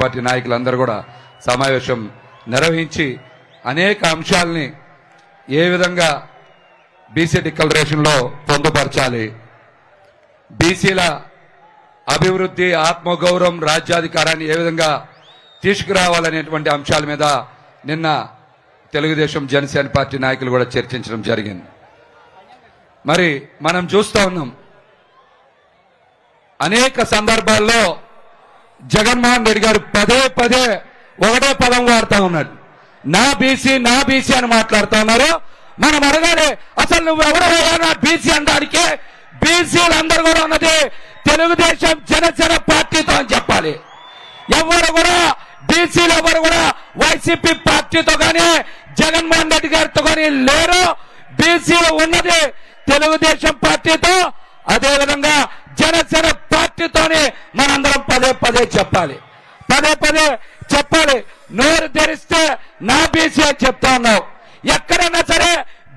Party నాయకులందరూ కూడా సమావేశం నిర్వహించి అనేక అంశాలని ఏ విధంగా బీసీ డిక్లరేషన్లో పొందుపరచాలి? బీసీల అభివృద్ధి ఆత్మగౌరవం రాజ్యాధికారాన్ని ఏ విధంగా తీసుకురావాలనేటువంటి అంశాల మీద నిన్న తెలుగుదేశం జనసేన పార్టీ నాయకులు కూడా చర్చించడం జరిగింది. మరి మనం చూస్తా ఉన్నాం. అనేక సందర్భాల్లో జగన్మోహన్ రెడ్డి గారు పదే పదే ఒకటే పదం వాడుతా ఉన్నాడు. నా బీసీ నా బీసీ అని మాట్లాడుతా ఉన్నారు. మనం అడగాలి అసలు నువ్వు ఎవడవయ్యా నా బీసీ అనడానికి బీసీలు కూడా ఉన్నది తెలుగుదేశం జనసేన పార్టీతో అని చెప్పాలి. ఎవరు కూడా బీసీలు ఎవరు కూడా వైసీపీ పార్టీతో కానీ జగన్మోహన్ రెడ్డి గారితో కానీ లేరు. బీసీలు ఉన్నది తెలుగుదేశం పార్టీతో అదే విధంగా జనసేన పార్టీతోనే మనందరం పదే పదే చెప్పాలి. పదే పదే చెప్పాలి. నోరు తెరిస్తే నా బీసీ అని చెప్తా ఉన్నావు. ఎక్కడైనా సరే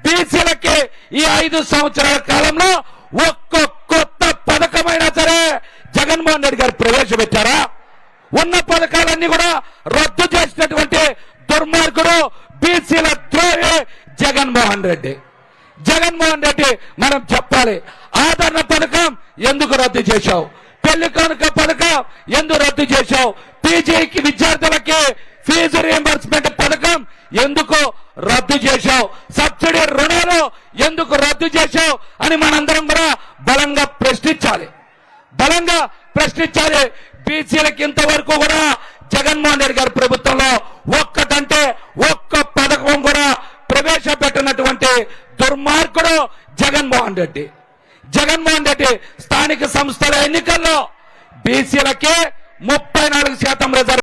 బీసీలకి ఈ ఐదు సంవత్సరాల కాలంలో ఒక్క కొత్త పథకమైనా సరే జగన్మోహన్ రెడ్డి గారు ప్రవేశపెట్టారా? ఉన్న పథకాలన్నీ కూడా రద్దు చేసినటువంటి దుర్మార్గుడు బీసీల ద్రోహి జగన్మోహన్ రెడ్డి. జగన్మోహన్ రెడ్డి మనం చెప్పాలి ఆదరణ పథకం ఎందుకు రద్దు చేశావు? పెళ్ళి కానుక పథకం ఎందుకు రద్దు చేశావు. పీజీకి విద్యార్థులకి ఫీజు రియంబర్స్మెంట్ పథకం ఎందుకు రద్దు చేశావు? సబ్సిడీ రుణాలు ఎందుకు రద్దు చేశావు అని మనందరం కూడా బలంగా ప్రశ్నించాలి. బలంగా ప్రశ్నించాలి. బీసీలకు ఇంతవరకు కూడా జగన్మోహన్ రెడ్డి గారి ప్రభుత్వంలో ఒక్కటంటే ఒక్క పథకం కూడా ప్రవేశపెట్టినటువంటి దుర్మార్గుడు జగన్మోహన్ రెడ్డి. జగన్మోహన్ రెడ్డి స్థానిక సంస్థల ఎన్నికల్లో బీసీలకే ముప్పై నాలుగు శాతం రిజర్వ్